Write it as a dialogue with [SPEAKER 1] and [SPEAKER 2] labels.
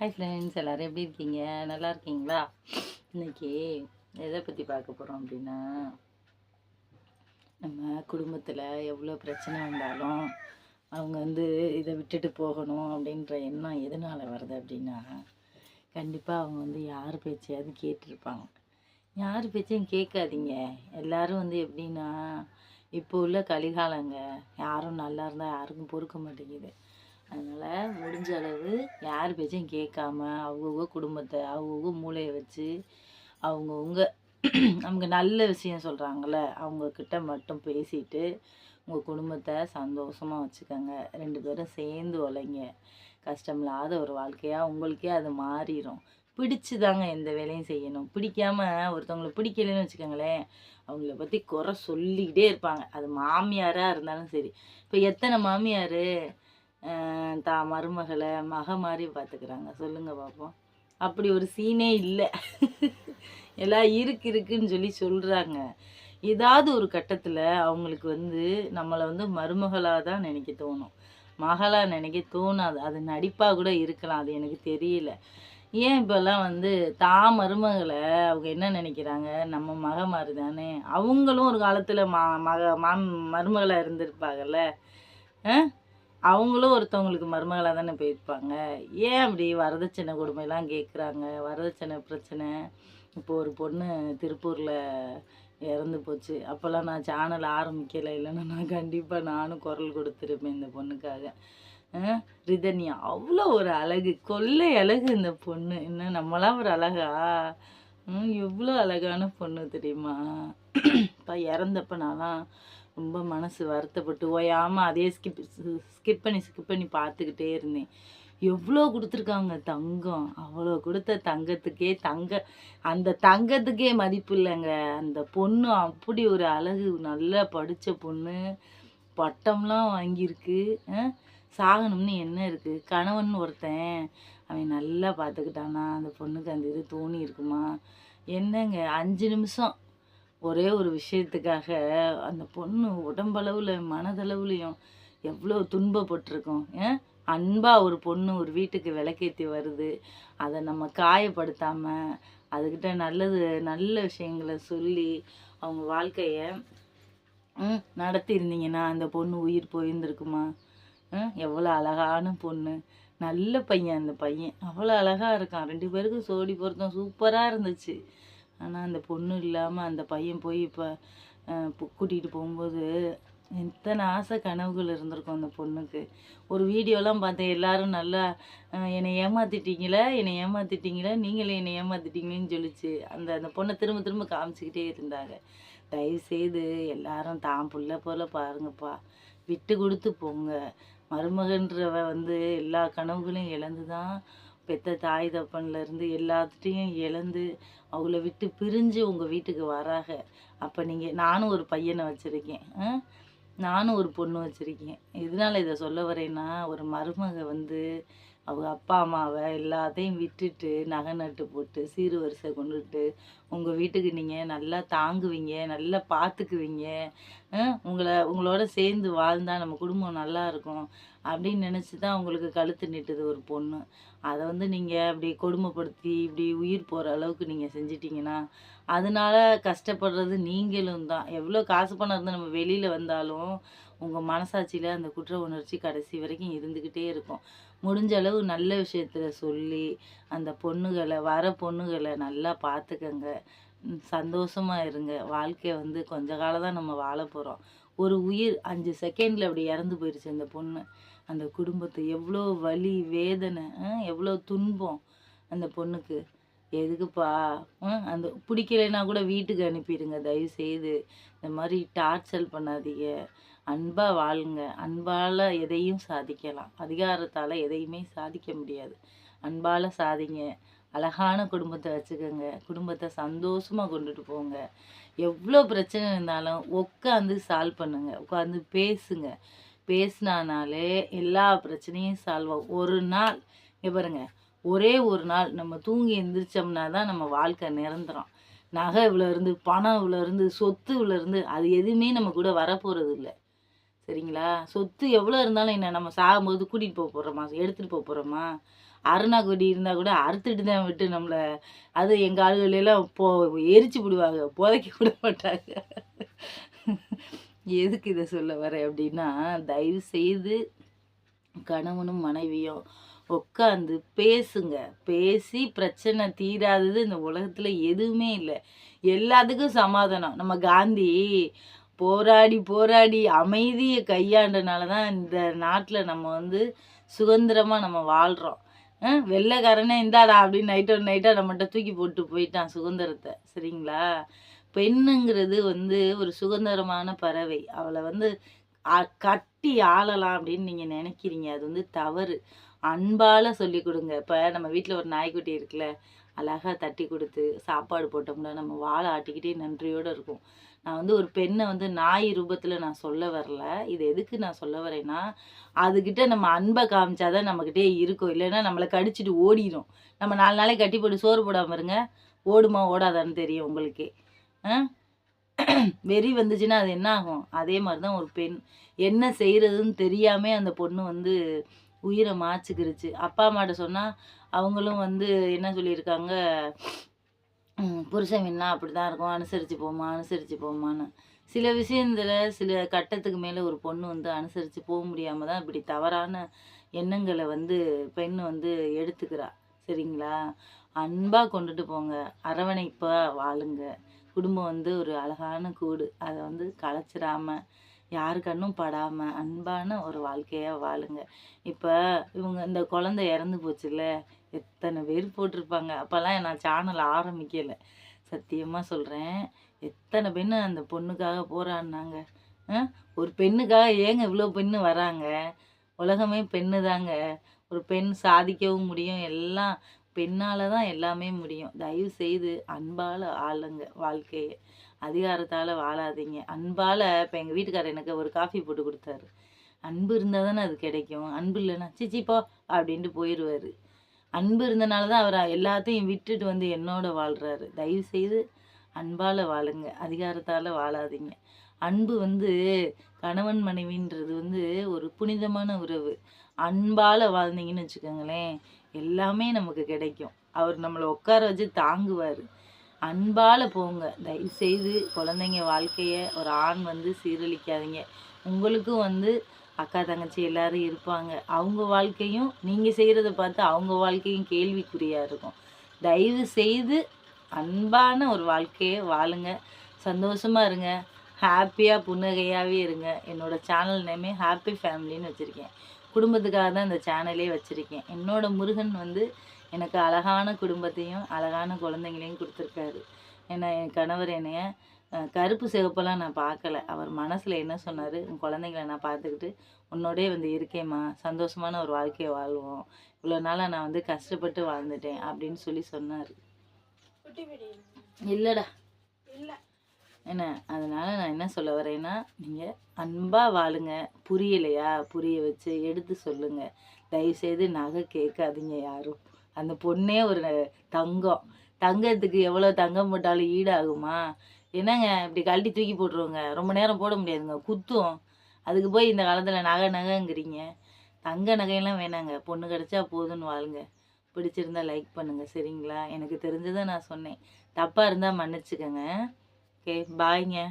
[SPEAKER 1] hi friends எல்லோரும் எப்படி இருக்கீங்க நல்லா இருக்கீங்களா இன்றைக்கி எதை பற்றி பார்க்க போகிறோம் அப்படின்னா நம்ம குடும்பத்தில் எவ்வளோ பிரச்சனை வந்தாலும் அவங்க வந்து இதை விட்டுட்டு போகணும் அப்படின்ற எண்ணம் எதனால் வருது அப்படின்னா கண்டிப்பாக அவங்க வந்து யார் பேச்சையாவது கேட்டிருப்பாங்க யார் பேச்சையும் கேட்காதீங்க எல்லோரும் வந்து எப்படின்னா இப்போ உள்ள கலிகாலங்க யாரும் நல்லா இருந்தால் யாருக்கும் பொறுக்க மாட்டேங்குது அதனால் முடிஞ்ச அளவு யார் பேச்சும் கேட்காம அவங்கவுங்க குடும்பத்தை அவங்கவுங்க மூளையை வச்சு அவங்கவுங்க அவங்க நல்ல விஷயம் சொல்கிறாங்கள அவங்கக்கிட்ட மட்டும் பேசிட்டு உங்கள் குடும்பத்தை சந்தோஷமாக வச்சுக்கோங்க ரெண்டு பேரும் சேர்ந்து உழைங்க கஷ்டமில்லாத ஒரு வாழ்க்கையாக உங்களுக்கே அது மாறிடும் பிடிச்சு தாங்க எந்த வேலையும் செய்யணும் பிடிக்காமல் ஒருத்தவங்களை பிடிக்கலன்னு வச்சுக்கோங்களேன் அவங்கள பற்றி குறை சொல்லிக்கிட்டே இருப்பாங்க அது மாமியாராக இருந்தாலும் சரி இப்போ எத்தனை மாமியார் தான் மருமகளை மக மாதிரி பார்த்துக்கிறாங்க சொல்லுங்கள் பார்ப்போம் அப்படி ஒரு சீனே இல்லை எல்லாம் இருக்கு இருக்குன்னு சொல்லி சொல்கிறாங்க ஏதாவது ஒரு கட்டத்தில் அவங்களுக்கு வந்து நம்மளை வந்து மருமகளாக தான் நினைக்க தோணும் மகளாக நினைக்க தோணாது அது நடிப்பாக கூட இருக்கலாம் அது எனக்கு தெரியல ஏன் இப்போல்லாம் வந்து தான் மருமகளை அவங்க என்ன நினைக்கிறாங்க நம்ம மக மாதிரி தானே அவங்களும் ஒரு காலத்தில் மா மக மா மருமகளாக இருந்திருப்பாங்கல்ல அவங்களும் ஒருத்தவங்களுக்கு மருமகளாக தானே போயிருப்பாங்க ஏன் அப்படி வரதட்சணை கொடுமைலாம் கேட்குறாங்க வரதட்சணை பிரச்சனை இப்போ ஒரு பொண்ணு திருப்பூரில் இறந்து போச்சு அப்போல்லாம் நான் சேனல் ஆரம்பிக்கலை இல்லைன்னா நான் கண்டிப்பாக நானும் குரல் கொடுத்துருப்பேன் இந்த பொண்ணுக்காக ரிதன்யா அவ்வளோ ஒரு அழகு கொள்ளை அழகு இந்த பொண்ணு என்ன நம்மளாம் ஒரு அழகா எவ்வளோ அழகான பொண்ணு தெரியுமா இப்போ இறந்தப்ப நான்லாம் ரொம்ப மனசு வருத்தப்பட்டு ஓயாமல் அதே ஸ்கிப் ஸ்கிப் பண்ணி ஸ்கிப் பண்ணி பார்த்துக்கிட்டே இருந்தேன் எவ்வளோ கொடுத்துருக்காங்க தங்கம் அவ்வளோ கொடுத்த தங்கத்துக்கே தங்க அந்த தங்கத்துக்கே மதிப்பு இல்லைங்க அந்த பொண்ணு அப்படி ஒரு அழகு நல்லா படித்த பொண்ணு பட்டம்லாம் வாங்கியிருக்கு சாகணும்னு என்ன இருக்குது கணவன் ஒருத்தன் அவன் நல்லா பார்த்துக்கிட்டானா அந்த பொண்ணுக்கு அந்த இது தோணி இருக்குமா என்னங்க அஞ்சு நிமிஷம் ஒரே ஒரு விஷயத்துக்காக அந்த பொண்ணு உடம்பளவில் மனதளவுலையும் எவ்வளோ துன்பப்பட்டிருக்கும் ஏன் அன்பாக ஒரு பொண்ணு ஒரு வீட்டுக்கு விளக்கேற்றி வருது அதை நம்ம காயப்படுத்தாமல் அதுக்கிட்ட நல்லது நல்ல விஷயங்களை சொல்லி அவங்க வாழ்க்கையை நடத்தியிருந்தீங்கன்னா அந்த பொண்ணு உயிர் போயிருந்துருக்குமா எவ்வளோ அழகான பொண்ணு நல்ல பையன் அந்த பையன் அவ்வளோ அழகாக இருக்கான் ரெண்டு பேருக்கும் சோடி பொருத்தம் சூப்பராக இருந்துச்சு ஆனால் அந்த பொண்ணு இல்லாமல் அந்த பையன் போய் இப்போ கூட்டிகிட்டு போகும்போது எத்தனை ஆசை கனவுகள் இருந்திருக்கும் அந்த பொண்ணுக்கு ஒரு வீடியோலாம் பார்த்தேன் எல்லாரும் நல்லா என்னை ஏமாத்திட்டீங்களே என்னை ஏமாத்திட்டீங்களே நீங்களே என்னை ஏமாத்திட்டீங்களேன்னு சொல்லிச்சு அந்த அந்த பொண்ணை திரும்ப திரும்ப காமிச்சிக்கிட்டே இருந்தாங்க தயவு செய்து எல்லாரும் தான் புள்ள போல் பாருங்கப்பா விட்டு கொடுத்து போங்க மருமகன்றவ வந்து எல்லா கனவுகளையும் இழந்து தான் பெத்த தாய் தப்பன்லேருந்து எல்லாத்துட்டையும் இழந்து அவங்கள விட்டு பிரிஞ்சு உங்கள் வீட்டுக்கு வராக அப்போ நீங்கள் நானும் ஒரு பையனை வச்சுருக்கேன் நானும் ஒரு பொண்ணு வச்சுருக்கேன் இதனால் இதை சொல்ல வரேன்னா ஒரு மருமக வந்து அவங்க அப்பா அம்மாவை எல்லாத்தையும் விட்டுட்டு நகை நட்டு போட்டு சீரு வரிசை கொண்டுட்டு உங்கள் வீட்டுக்கு நீங்கள் நல்லா தாங்குவீங்க நல்லா பார்த்துக்குவீங்க உங்களை உங்களோட சேர்ந்து வாழ்ந்தால் நம்ம குடும்பம் நல்லா இருக்கும் அப்படின்னு நினச்சி தான் உங்களுக்கு கழுத்து நிட்டுது ஒரு பொண்ணு அதை வந்து நீங்கள் அப்படி கொடுமைப்படுத்தி இப்படி உயிர் போகிற அளவுக்கு நீங்கள் செஞ்சிட்டிங்கன்னா அதனால கஷ்டப்படுறது நீங்களும் தான் எவ்வளோ காசு பணம் இருந்து நம்ம வெளியில் வந்தாலும் உங்கள் மனசாட்சியில் அந்த குற்ற உணர்ச்சி கடைசி வரைக்கும் இருந்துக்கிட்டே இருக்கும் முடிஞ்ச அளவு நல்ல விஷயத்தில் சொல்லி அந்த பொண்ணுகளை வர பொண்ணுகளை நல்லா பார்த்துக்கங்க சந்தோஷமாக இருங்க வாழ்க்கையை வந்து கொஞ்ச காலம் தான் நம்ம வாழ போகிறோம் ஒரு உயிர் அஞ்சு செகண்டில் அப்படி இறந்து போயிடுச்சு அந்த பொண்ணு அந்த குடும்பத்தை எவ்வளோ வலி வேதனை எவ்வளோ துன்பம் அந்த பொண்ணுக்கு எதுக்குப்பா அந்த பிடிக்கலைன்னா கூட வீட்டுக்கு அனுப்பிடுங்க தயவு செய்து இந்த மாதிரி டார்ச்சல் பண்ணாதீங்க அன்பாக வாழுங்க அன்பால் எதையும் சாதிக்கலாம் அதிகாரத்தால் எதையுமே சாதிக்க முடியாது அன்பால் சாதிங்க அழகான குடும்பத்தை வச்சுக்கோங்க குடும்பத்தை சந்தோஷமாக கொண்டுட்டு போங்க எவ்வளோ பிரச்சனை இருந்தாலும் உட்காந்து சால்வ் பண்ணுங்க உட்காந்து பேசுங்க பேசினானாலே எல்லா பிரச்சனையும் சால்வ் ஆகும் ஒரு நாள் இங்கே பாருங்க ஒரே ஒரு நாள் நம்ம தூங்கி எந்திரிச்சோம்னா தான் நம்ம வாழ்க்கை நிரந்தரம் நகை இவ்வளோ இருந்து பணம் இவ்வளோ இருந்து சொத்து இவ்வளோ இருந்து அது எதுவுமே நம்ம கூட வரப்போகிறது இல்லை சரிங்களா சொத்து எவ்வளோ இருந்தாலும் என்ன நம்ம சாகும்போது கூட்டிகிட்டு போக போகிறோமா எடுத்துகிட்டு போக போகிறோமா அருணா கொடி இருந்தால் கூட அறுத்துட்டு தான் விட்டு நம்மளை அது எங்கள் ஆளுகளெல்லாம் போ எரிச்சு விடுவாங்க புதைக்க விட மாட்டாங்க எதுக்கு இதை சொல்ல வரேன் அப்படின்னா தயவு செய்து கணவனும் மனைவியும் உட்காந்து பேசுங்க பேசி பிரச்சனை தீராதது இந்த உலகத்தில் எதுவுமே இல்லை எல்லாத்துக்கும் சமாதானம் நம்ம காந்தி போராடி போராடி அமைதியை கையாண்டனால தான் இந்த நாட்டில் நம்ம வந்து சுதந்திரமாக நம்ம வாழ்கிறோம் வெள்ளைக்காரனே இந்தாடா அப்படின்னு நைட்டோட நைட்டாக மட்டும் தூக்கி போட்டு போயிட்டான் சுதந்திரத்தை சரிங்களா பெண்ணுங்கிறது வந்து ஒரு சுதந்திரமான பறவை அவளை வந்து கட்டி ஆளலாம் அப்படின்னு நீங்கள் நினைக்கிறீங்க அது வந்து தவறு அன்பால் சொல்லி கொடுங்க இப்போ நம்ம வீட்டில் ஒரு நாய்க்குட்டி இருக்குல்ல அழகாக தட்டி கொடுத்து சாப்பாடு போட்டோம்னா நம்ம வாழை ஆட்டிக்கிட்டே நன்றியோடு இருக்கும் நான் வந்து ஒரு பெண்ணை வந்து நாய் ரூபத்தில் நான் சொல்ல வரல இது எதுக்கு நான் சொல்ல வரேன்னா அதுக்கிட்ட நம்ம அன்பை காமிச்சாதான் நம்மக்கிட்டே இருக்கும் இல்லைன்னா நம்மளை கடிச்சிட்டு ஓடிடும் நம்ம நாலு நாளைக்கு கட்டி போட்டு சோறு போடாமல் இருங்க ஓடுமா ஓடாதான்னு தெரியும் உங்களுக்கு வெறி வந்துச்சுன்னா அது என்ன ஆகும் அதே மாதிரி தான் ஒரு பெண் என்ன செய்கிறதுன்னு தெரியாமல் அந்த பொண்ணு வந்து உயிரை மாச்சுக்கிருச்சு அப்பா அம்மாட்ட சொன்னால் அவங்களும் வந்து என்ன சொல்லியிருக்காங்க புருஷன் வேணா அப்படி தான் இருக்கும் அனுசரித்து போமா அனுசரித்து போமான்னு சில விஷயத்தில் சில கட்டத்துக்கு மேலே ஒரு பொண்ணு வந்து அனுசரித்து போக முடியாமல் தான் இப்படி தவறான எண்ணங்களை வந்து பெண் வந்து எடுத்துக்கிறா சரிங்களா அன்பாக கொண்டுட்டு போங்க அரவணைப்பாக வாழுங்க குடும்பம் வந்து ஒரு அழகான கூடு அதை வந்து கலைச்சிடாமல் யாரு கண்ணும் படாமல் அன்பான ஒரு வாழ்க்கையாக வாழுங்க இப்போ இவங்க இந்த குழந்தை இறந்து போச்சுல்ல எத்தனை பேர் போட்டிருப்பாங்க அப்போல்லாம் நான் சேனல் ஆரம்பிக்கலை சத்தியமாக சொல்கிறேன் எத்தனை பெண்ணு அந்த பொண்ணுக்காக போராடினாங்க ஒரு பெண்ணுக்காக ஏங்க இவ்வளோ பெண்ணு வராங்க உலகமே பெண்ணு தாங்க ஒரு பெண் சாதிக்கவும் முடியும் எல்லாம் பெண்ணால் தான் எல்லாமே முடியும் தயவு செய்து அன்பால் ஆளுங்க வாழ்க்கையை அதிகாரத்தால் வாழாதீங்க அன்பால் இப்போ எங்கள் வீட்டுக்காரர் எனக்கு ஒரு காஃபி போட்டு கொடுத்தாரு அன்பு இருந்தால் தானே அது கிடைக்கும் அன்பு இல்லைன்னா சிச்சிப்பா அப்படின்ட்டு போயிடுவார் அன்பு இருந்தனால தான் அவர் எல்லாத்தையும் விட்டுட்டு வந்து என்னோட வாழ்கிறாரு தயவு செய்து அன்பால் வாழுங்க அதிகாரத்தால் வாழாதீங்க அன்பு வந்து கணவன் மனைவின்றது வந்து ஒரு புனிதமான உறவு அன்பால் வாழ்ந்தீங்கன்னு வச்சுக்கோங்களேன் எல்லாமே நமக்கு கிடைக்கும் அவர் நம்மளை உட்கார வச்சு தாங்குவார் அன்பால் போங்க தயவு செய்து குழந்தைங்க வாழ்க்கையை ஒரு ஆண் வந்து சீரழிக்காதீங்க உங்களுக்கும் வந்து அக்கா தங்கச்சி எல்லாரும் இருப்பாங்க அவங்க வாழ்க்கையும் நீங்கள் செய்கிறத பார்த்து அவங்க வாழ்க்கையும் கேள்விக்குறியாக இருக்கும் தயவு செய்து அன்பான ஒரு வாழ்க்கையை வாழுங்க சந்தோஷமாக இருங்க ஹாப்பியாக புன்னகையாகவே இருங்க என்னோடய சேனல் நேமே ஹாப்பி ஃபேமிலின்னு வச்சுருக்கேன் குடும்பத்துக்காக தான் இந்த சேனலே வச்சுருக்கேன் என்னோடய முருகன் வந்து எனக்கு அழகான குடும்பத்தையும் அழகான குழந்தைங்களையும் கொடுத்துருக்காரு ஏன்னா என் கணவர் என்னைய கருப்பு சிவப்பெல்லாம் நான் பார்க்கல அவர் மனசில் என்ன சொன்னார் உன் குழந்தைங்கள நான் பார்த்துக்கிட்டு உன்னோடே வந்து இருக்கேம்மா சந்தோஷமான ஒரு வாழ்க்கையை வாழ்வோம் இவ்வளோ நாளாக நான் வந்து கஷ்டப்பட்டு வாழ்ந்துட்டேன் அப்படின்னு சொல்லி சொன்னார் இல்லைடா இல்லை என்ன அதனால் நான் என்ன சொல்ல வரேன்னா நீங்கள் அன்பாக வாழுங்க புரியலையா புரிய வச்சு எடுத்து சொல்லுங்கள் தயவுசெய்து நகை கேட்காதீங்க யாரும் அந்த பொண்ணே ஒரு தங்கம் தங்கத்துக்கு எவ்வளோ தங்கம் போட்டாலும் ஈடாகுமா என்னங்க இப்படி கழட்டி தூக்கி போட்டுருவோங்க ரொம்ப நேரம் போட முடியாதுங்க குத்தும் அதுக்கு போய் இந்த காலத்தில் நகை நகைங்கிறீங்க தங்க நகையெல்லாம் வேணாங்க பொண்ணு கிடச்சா போதுன்னு வாழுங்க பிடிச்சிருந்தா லைக் பண்ணுங்கள் சரிங்களா எனக்கு தெரிஞ்சதை நான் சொன்னேன் தப்பாக இருந்தால் மன்னிச்சுக்கோங்க ஓகே பாய்ங்க